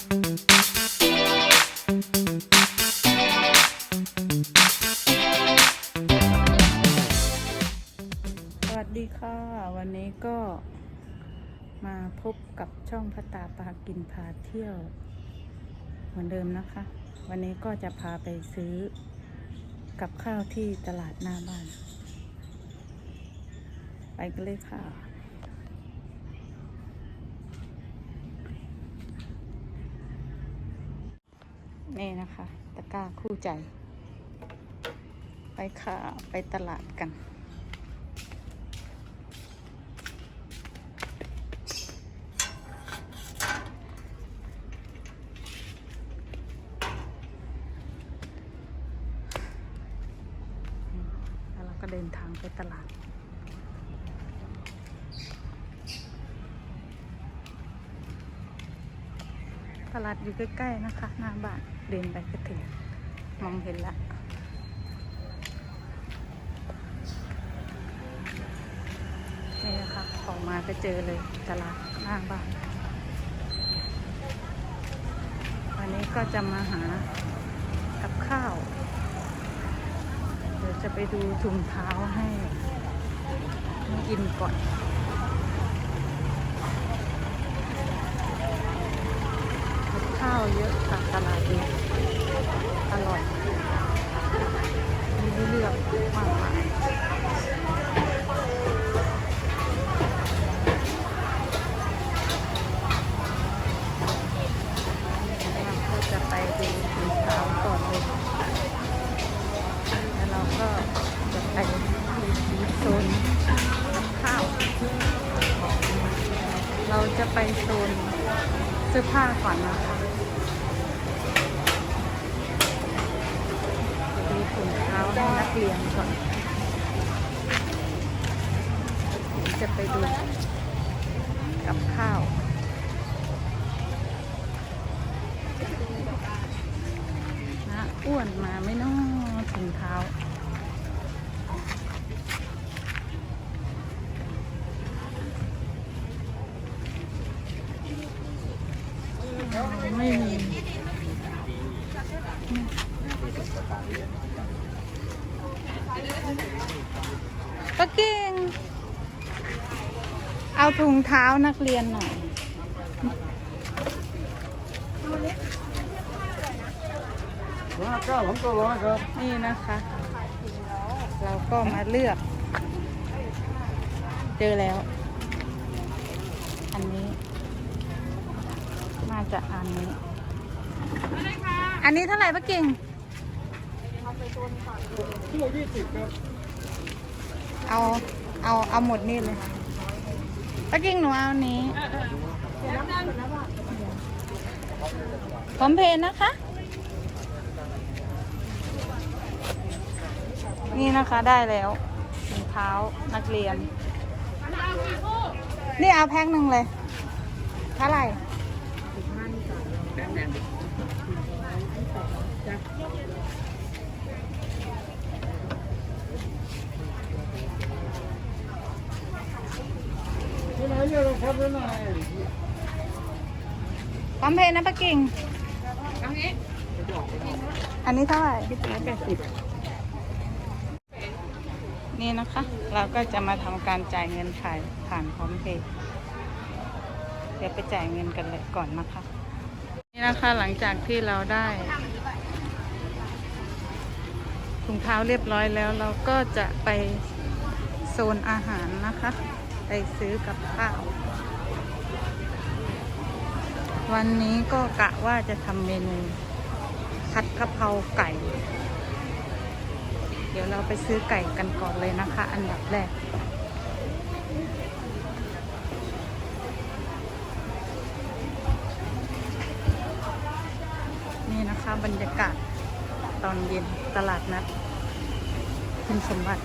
สวัสดีค่ะ วันนี้ก็มาพบกับช่องพตาปากินพาเที่ยว เหมือนเดิมนะคะ วันนี้ก็จะพาไปซื้อกับข้าวที่ตลาดหน้าบ้าน ไปกันเลยค่ะ นี่นะคะ ตะกร้าคู่ใจ ไปค่ะ ไปตลาดกัน แล้วเราก็เดินทางไปตลาด ลาดอยู่ใกล้ๆนะคะ หน้าบ้านเดินไปก็ถึง มองเห็นละนี่นะคะออกมาก็เจอเลยตลาดหน้าบ้าน วันนี้ก็จะมาหากับข้าว เดี๋ยวจะไปดูถุงเท้าให้ให้กินก่อน กับ ข้าวเยอะค่ะตลาดนี้อร่อย งเท้านักเรียนหน่อยร้อยเก้าผมก็ร้อยครับนี่นะคะ เราก็มาเลือก เจอแล้ว อันนี้น่าจะอันนี้ อันนี้เท่าไหร่ป้าเก่งที่เรายี่สิบครับ เอา เอา เอาหมดนี่เลย ตะกิ้งหนูเอาอันนี้พร้อมเพนนะคะ นี่นะคะได้แล้วถุงเท้านักเรียน นี่เอาแพ็คหนึ่งเลยเท่าไหร่ ที่ไหนเยอะเราครับที่ไหน พร้อมเพย์นะป้ากิ้งอันนี้เท่าไหร่ร้อยแปดสิบนี่นะคะ เราก็จะมาทำการจ่ายเงินผ่านผ่านพร้อมเพย์เดี๋ยวไปจ่ายเงินกันเลยก่อนนะคะ นี่นะคะหลังจากที่เราได้ถุงเท้าเรียบร้อยแล้ว เราก็จะไปโซนอาหารนะคะ ไปซื้อกับข้าว วันนี้ก็กะว่าจะทำเมนูผัดกะเพราไก่ เดี๋ยวเราไปซื้อไก่กันก่อนเลยนะคะ อันดับแรก นี่นะคะบรรยากาศตอนเย็นตลาดนัดคุณสมบัติ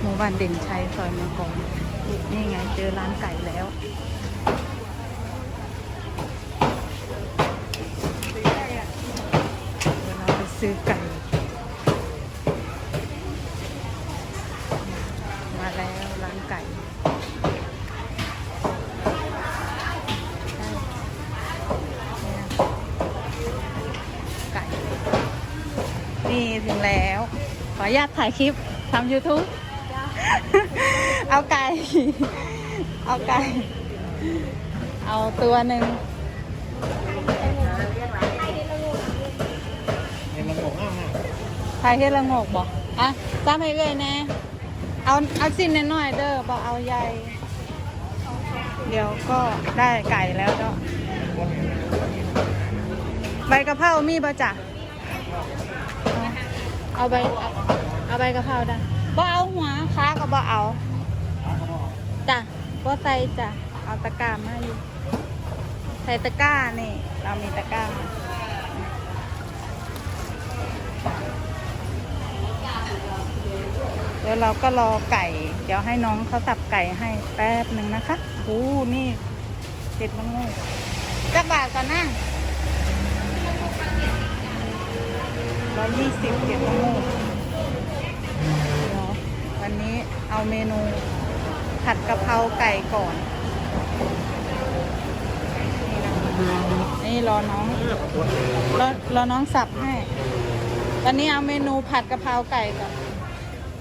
หมู่บ้านเด่นชัยซอยมังกรนี่ไงเจอร้านไก่แล้ว ญาตถ่ายคลิปทำ YouTube เอาไก่ เอาไก่ เอาตัวหนึ่งในระบบห้าห้าถ่ายให้ละงกบอกอะตาให้เลยแน่เอาเอาสิ้นน้อยเด้อบอกเอาใหญ่เดี๋ยวก็ได้ไก่แล้วเนาะใบกะเพรามีป่ะจ๊ะ เอาใบเอาเอาใบกะเพราได้บ่เอาหัวค้าก็บ่เอาจ้ะบ่ใส่จ้ะเอาตะกร้ามาอยู่ใส่ตะกร้านี่ เรามีตะกร้ามาเดี๋ยวเราก็รอไก่ เดี๋ยวให้น้องเขาสับไก่ให้แป๊บหนึ่งนะคะโอ้นี่เด็ดมะม่วงจะบาทก่อนนะ อยยี่สิบเก็บมะม่วงวันนี้เอาเมนูผัดกะเพราไก่ก่อน นี่นะนี่รอน้องรอรอน้องสับให้ วันนี้เอาเมนูผัดกะเพราไก่ก่อน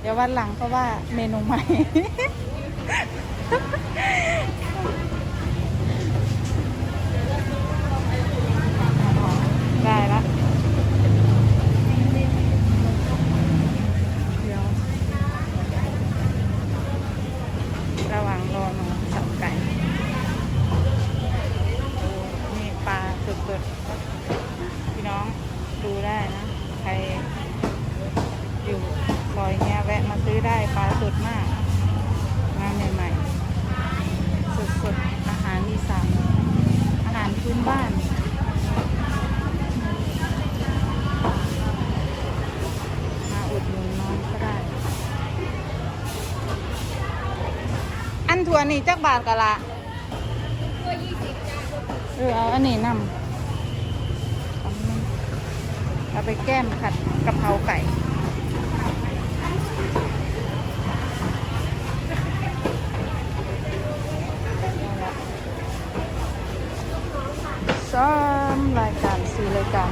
เดี๋ยววันหลังเพราะว่าเมนูใหม่ ได้ละเดี๋ยวระหว่างรอน้องสับไก่ นี่ปลาสดๆ พี่น้องดูได้นะ ใครอยู่ซอยเนี้ยแวะมาซื้อได้ปลาสดมากมาใหม่ๆ สดๆ อาหารอีสานอาหารพื้นบ้าน มาอุดหนุนน้องก็ได้ อันถั่ วนี่จักบาทกะละเออเอาอันนี้นำเอาอันนี้เอาไปแก้มผัดกะเพราไก่ซ้อมรายการสี่รายการ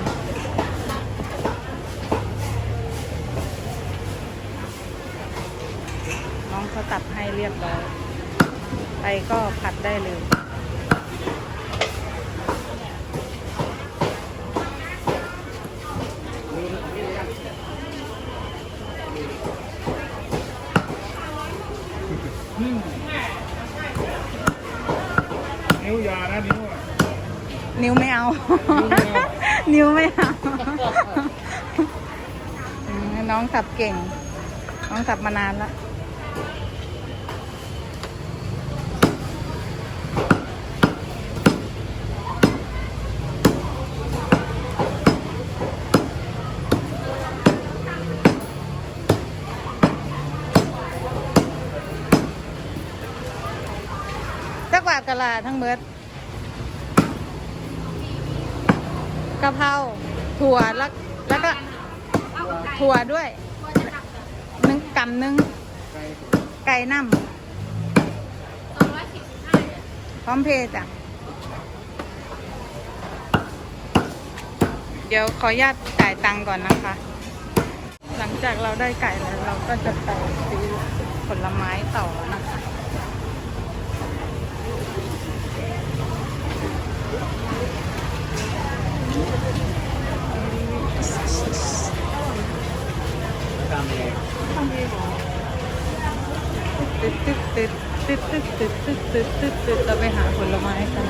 น้องเขาตัดให้เรียบร้อย ไป ก็ผัดได้เลยนิ้วยานะนิ้วอะนิ้วไม่เอา นิ้วไม่เอานิ้วไม่เอาอืมน้องสับเก่ง น้องสับมานานละ ลาทั้งเบิดกะเพราถั่วแล้วแล้วก็ถั่วด้วยนึ่งกำนึ่งไก่ไก่น้ำพร้อมเพย์จ้ะเดี๋ยวขออนุญาตจ่ายตังค์ก่อนนะคะ หลังจากเราได้ไก่แล้วเราก็จะไปซื้อผลไม้ต่อนะคะ ตามเลยตึ๊ดตึ๊ดตึ๊ดตึ๊ดตึ๊ดตึ๊ดตึ๊ดตึ๊ดตึ๊ดตึ๊ดเราไปหาผลไม้กัน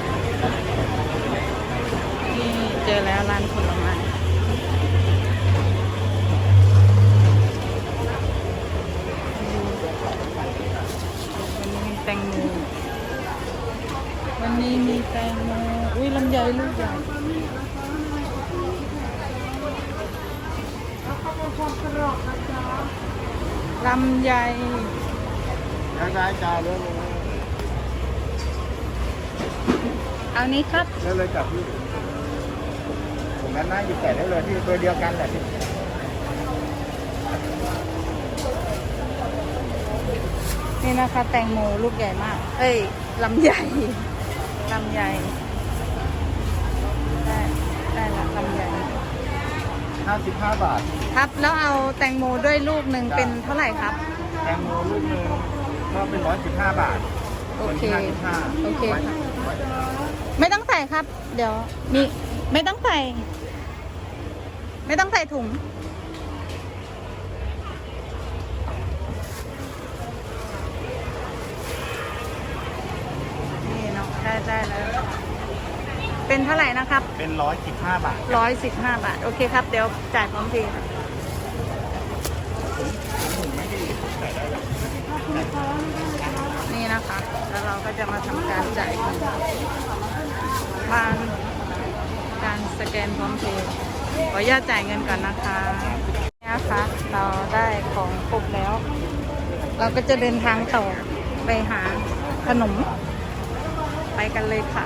นี่เจอแล้วร้านผลไม้วันมีแตงโมวันนี้มีแตงโมอุ้ยลำไยลูกใหญ่ ลำไยได้ได้จ่ายเลยเอานี้ครับเลยเลยจับที่ตรงนั้นนะหยิบแต่ได้เลยที่ตัวเดียวกันแหละที่นี่นะคะ แตงโมลูกใหญ่มาก เอ้ยลำใหญ่ลำใหญ่ได้ได้ละลำใหญ่ห้าสิบห้าบาท ครับ แล้วเอาแตงโมด้วยลูกหนึ่งเป็นเท่าไหร่ครับ แตงโมลูกหนึงก็เป็นร้อยสิบห้าบาทโอเคนที่ห้าสิบห้าโอเคค่ะ ไม่ต้องใส่ครับ เดี๋ยวมีไม่ต้องใส่ ไม่ต้องใส่ถุง นี่เนาะได้ได้แล้วเป็นเท่าไหร่นะครับ เป็นร้อยสิบห้าบาท ร้อยสิบห้าบาท โอเคครับ เดี๋ยวจ่ายพร้อมเพย์ครับ นี่นะคะ แล้วเราก็จะมาทำการจ่ายเงินผ่านการสแกนพร้อมเพย์ขออนุญาตจ่ายเงินก่อนนะคะนี่นะคะเราได้ของครบแล้ว เราก็จะเดินทางต่อไปหาขนม ไปกันเลยค่ะ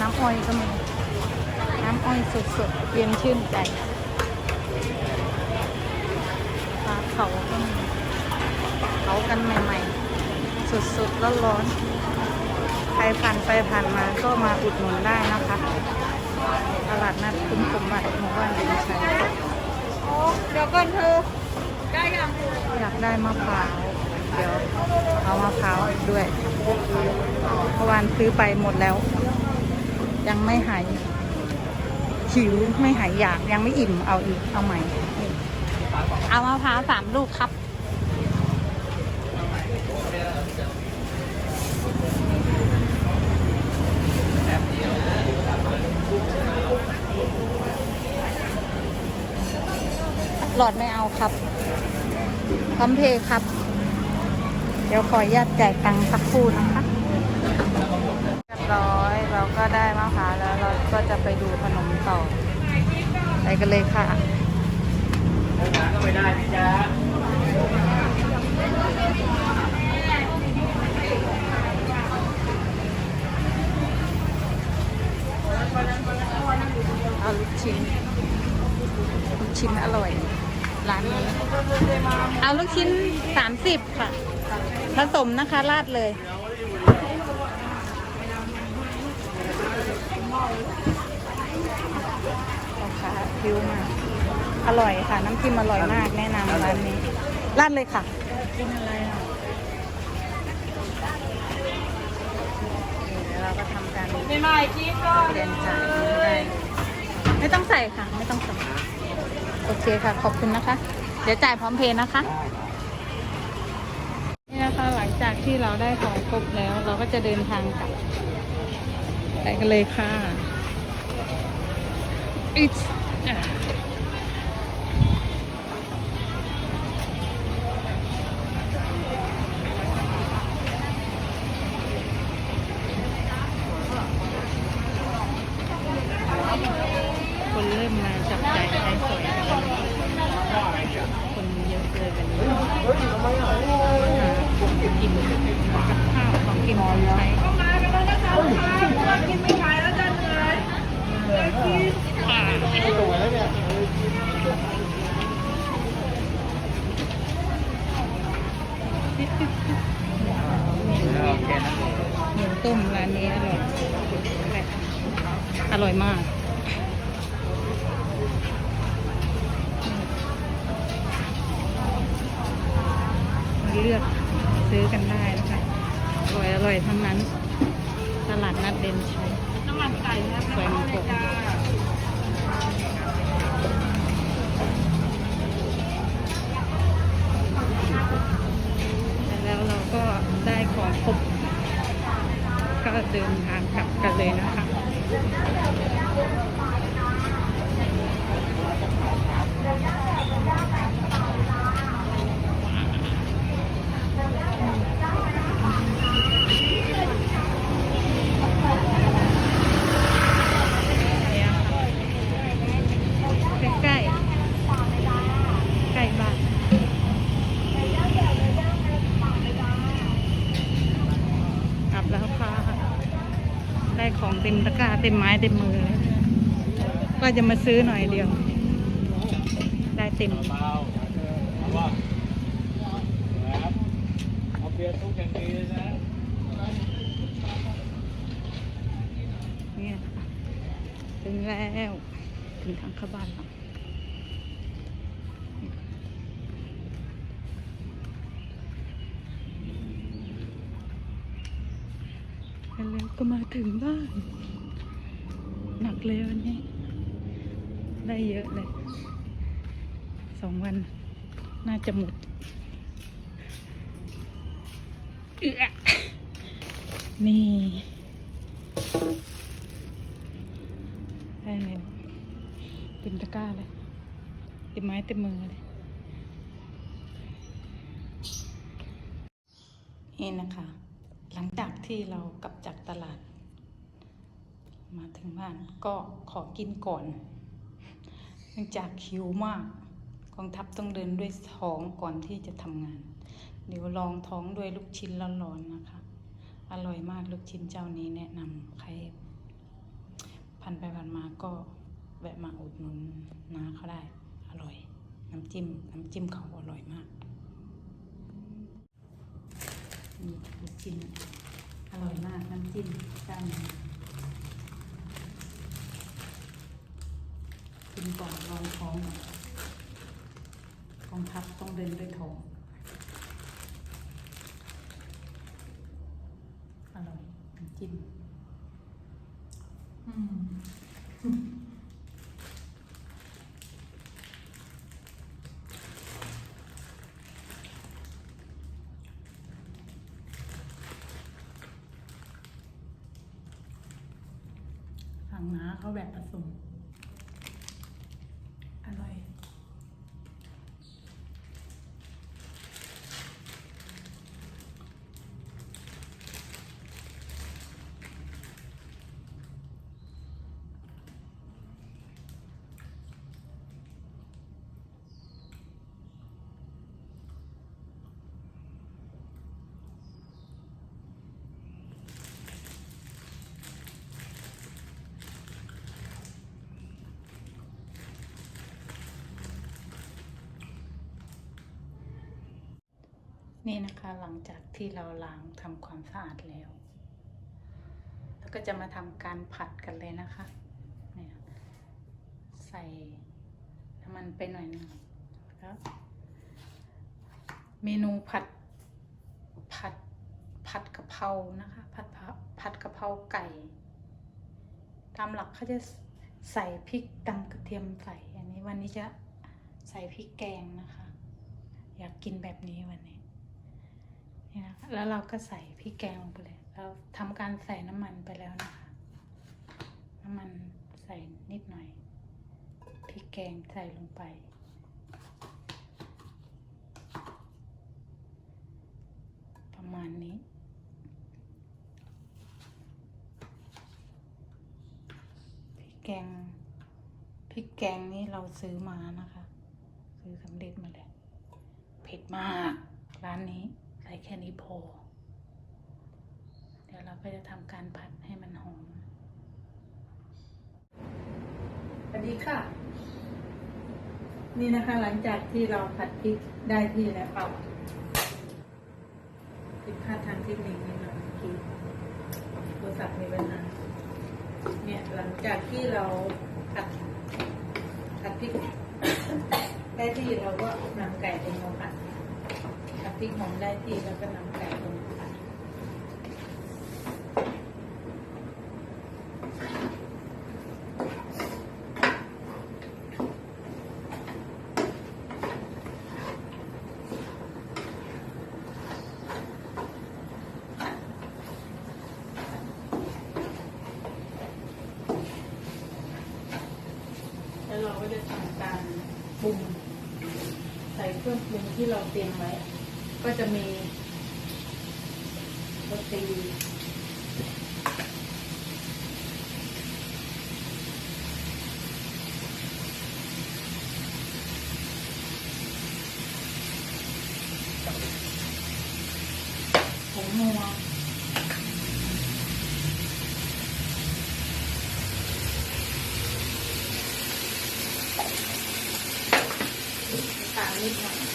น้ำอ้อยก็มี น้ำอ้อยสดๆเย็นชื่นใจปลา เขาก็มีเผากันใหม่ๆ สุดๆแล้วร้อนใครผ่านไปผ่านมาก็มาอุดหนุนได้นะคะตลาดนัดคุ้มสมบัติหมู่บ้านดินชัยเดี๋ยวก่อนเธอได้ยังอยากได้มะพร้าวเดี๋ยวเอามะพร้าวด้วยเมื่อวานซื้อไปหมดแล้ว ยังไม่หายหิวไม่หายอยากยังไม่อิ่มเอาอีกเอาใหม่ เอามะพร้าวสามลูกครับหลอดไม่เอาครับพร้อมเพย์ครับ เดี๋ยวขออนุญาตจ่ายตังค์สักครู่นะคะเรียบร้อยเราก็ได้มะพร้าวแล้วเราก็จะไปดูขนมต่อไปกันเลยค่ะ ไม่ได้พี่จ๊ะเอาลูกชิ้นลูกชิ้นอร่อย ร้านนี้ เอาลูกชิ้นสามสิบค่ะผสมนะคะ ราดเลยพ่อค้าคิวมาก อร่อยค่ะ น้ำจิ้มอร่อยมากแนะนำร้านนี้ราดเลยค่ะกินอะไรอะเดี๋ยวเราก็ทำการใหม่ๆจิ๊บก่อนเรียนจ่ายเงินได้ไม่ต้องใส่ค่ะ ไม่ต้องใส่โอเคค่ะ ขอบคุณนะคะ เดี๋ยวจ่ายพร้อมเพย์นะคะนี่นะคะหลังจากที่เราได้ของครบแล้วเราก็จะเดินทางกลับไปกันเลยค่ะอิ๊ดอะคนเริ่มมาจับจ่ายใช้สอยกันแล้วคนเยอะเลยกันนี้ กินกับข้าวของกินของใช้ มากันแล้วนะคะลูกค้าเพราะว่ากินไม่ไหวแล้วจะเหนื่อยเหนื่อยกิน ไม่ถูกแล้วเนี่ย โอเคนะ หมูต้มร้านนี้อร่อย อร่อยมาก มาเลือกซื้อกันได้นะคะ อร่อยอร่อยทั้งนั้น ตลาดนัดเด่นชัย น้ำมันไก่นะครับ สวยมาก เลยจ้า แล้วเราก็ได้ของครบ ก็เดินทางกลับกันเลยนะคะ ใกล้ๆใกล้บ้าน กลับแล้วค่ะ ได้ของเต็ม เต็มไม้เต็มมือเลยก็จะมาซื้อหน่อยเดียว ได้เต็มเอาเบียร์ทุกอย่างดีเลยนะเนี่ยถึงแล้วถึงทางเข้าบ้านแล้วแล้วก็มาถึงบ้าน เลยวันนี้ ได้เยอะเลย สองวัน น่าจะหมดเอือนี่ ได้เลยเต็มตะกร้าเลยเต็มไม้เต็มมือเลย นี่นะคะ หลังจากที่เรากลับจากตลาด มาถึงบ้านก็ขอกินก่อน เนื่องจากหิวมากกองทัพต้องเดินด้วยท้องก่อนที่จะทำงาน เดี๋ยวลองท้องด้วยลูกชิ้นร้อนๆนะคะ อร่อยมากลูกชิ้นเจ้านี้แนะนำใครพันไปพันมาก็แวะมาอุดหนุนน้าเขาได้ อร่อย น้ำจิ้ม น้ำจิ้มเขาอร่อยมากนี่ลูกชิ้นอร่อยมากน้ำจิ้มเจ้านี้ กินก่อนรองท้องก่อนกองทัพต้องเดินด้วยท้องอร่อยจิ้มอืมสั่งน้าเขาแบบผสม อร่อย นี่นะคะหลังจากที่เราล้างทำความสะอาดแล้วแล้วก็จะมาทำการผัดกันเลยนะคะเนี่ยใส่น้ำมันไปหน่อยหนึงแล้วเมนูผัดผัดผัดกะเพรานะคะผัดผัดผัดกะเพราไก่ ตามหลักเขาจะใส่พริกตำกระเทียมใส่อันนี้วันนี้จะใส่พริกแกงนะคะ อยากกินแบบนี้วันนี้ นี่นะคะแล้วเราก็ใส่พริกแกงลงไปเลย เราทำการใส่น้ำมันไปแล้วนะคะ น้ำมันใส่นิดหน่อย พริกแกงใส่ลงไป ประมาณนี้พริกแกงพริกแกงนี้เราซื้อมานะคะ ซื้อสำเร็จมาแล้วเผ็ดมากร้านนี้ แค่นี้พอ เดี๋ยวเราก็จะทำการผัดให้มันหอมสวัสดีค่ะ นี่นะคะหลังจากที่เราผัดพริกได้ที่แล้วเอาผิดพลาดทางเทคนิคนิดหน่อยเมื่อกี้โทรศัพท์มีปัญหาเนี่ยหลังจากที่เราผัดผัดพริกได้ที่เราก็นำไก่ลงมาผัด พริกหอมได้ที่แล้วก็นำไก่ลงมาผัด แล้วเราก็จะทำการปรุงใส่เครื่องปรุงที่เราเตรียมไว้ ก็จะมีโรตี ผงนัวน้ำ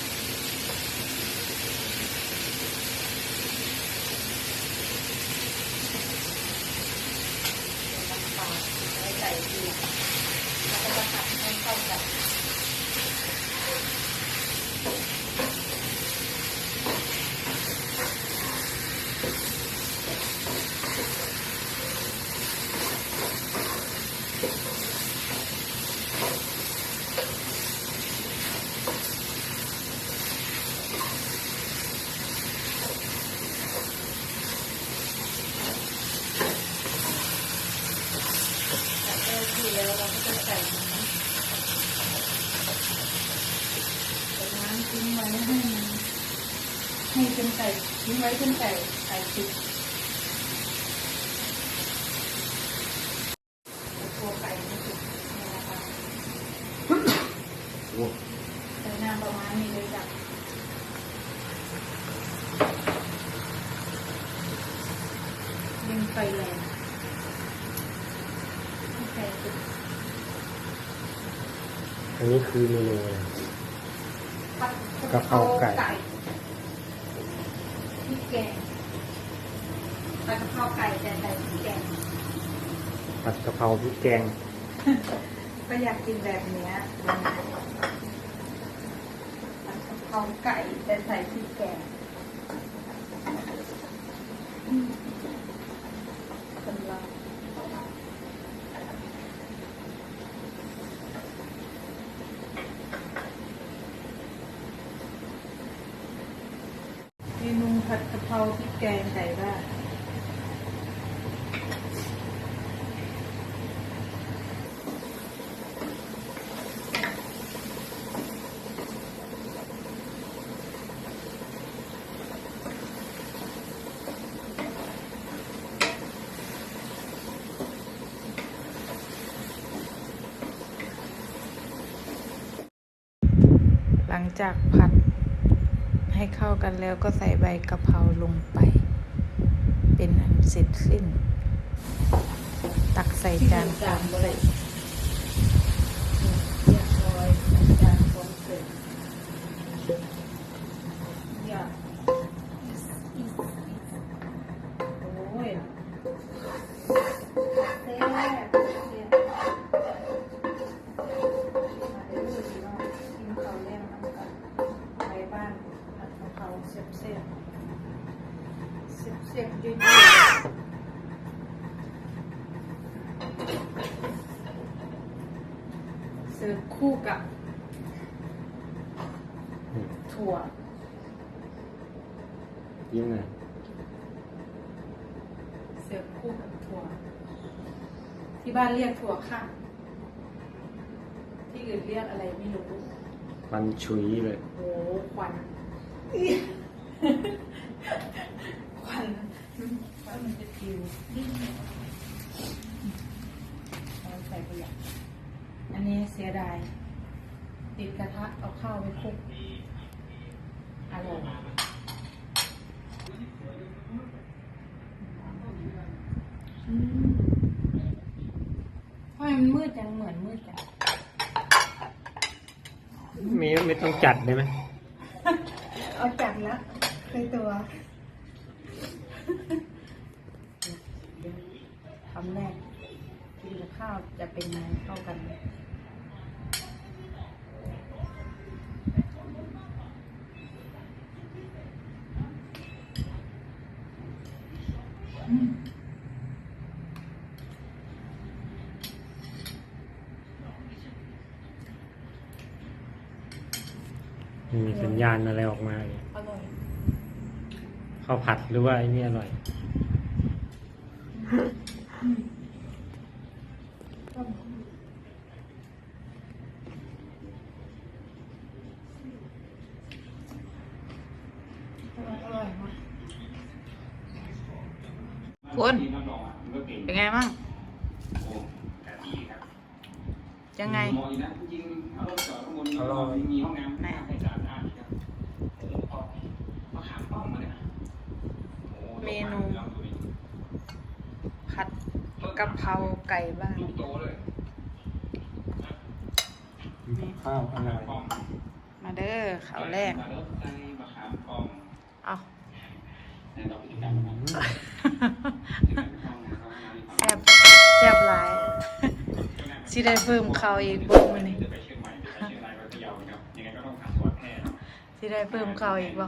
and type, numeric and type, type 6. ผัดกะเพราพริกแกง ก็อยากกินแบบเนี้ยผัดกะเพราไก่แต่ใส่พริกแกงอืมกำลังเมนูผัดกะเพราพริกแกงไก่บ้าน หลั งจากผัดให้เข้ากันแล้วก็ใส่ใบกะเพราลงไป เป็นอันเสร็จสิ้น ตักใส่จานพร้อมใส่ร์ฟอย่าโอ้ยแซ่บแซ่บ มาเด้อพี่น้องกินข้าวแรงน้ำกันไปบ้านผัดกะเพราเสียบเสียบเสียบเสียบเยอะๆเสิร์ฟคู่กับ อืม ถั่วยิ่งไงเสิร์ฟคู่กับถั่ว ที่บ้านเรียกถั่วข้างที่อื่นเรียกอะไรไม่รู้มันชุยเลยโอ้ควันควันควันมันจะปิวเอาใส่ไปอย่างอันนี้เสียดาย ติดกระทะเอาข้าวไปคลุก อร่อยอืมทำไมมันมืดจังเหมือนมืดจังไม่ไม่ต้องจัดได้ไหมเอาจัดแล้วเคยตัวคำแรกกินกับข้าวจะเป็นไงเข้ากันไหม ญญาณอะไรออกมาเนี่ยอร่อยข้าวผัดหรือว่าไอ้นี่อร่อย อร่อยมากคุณ เป็นไงบ้าง ยังไง อร่อย มีห้องน้ำ เมนู ผัดกะเพราไก่บ้างข้าวอะไรมาเด้อข่าวแรกเอาแซ่บแซ่บหลายสิได้เพิ่มเขาอีกบ่มื้อนี้ที่ได้เพิ่มเขาอีกบ่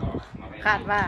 คาดว่า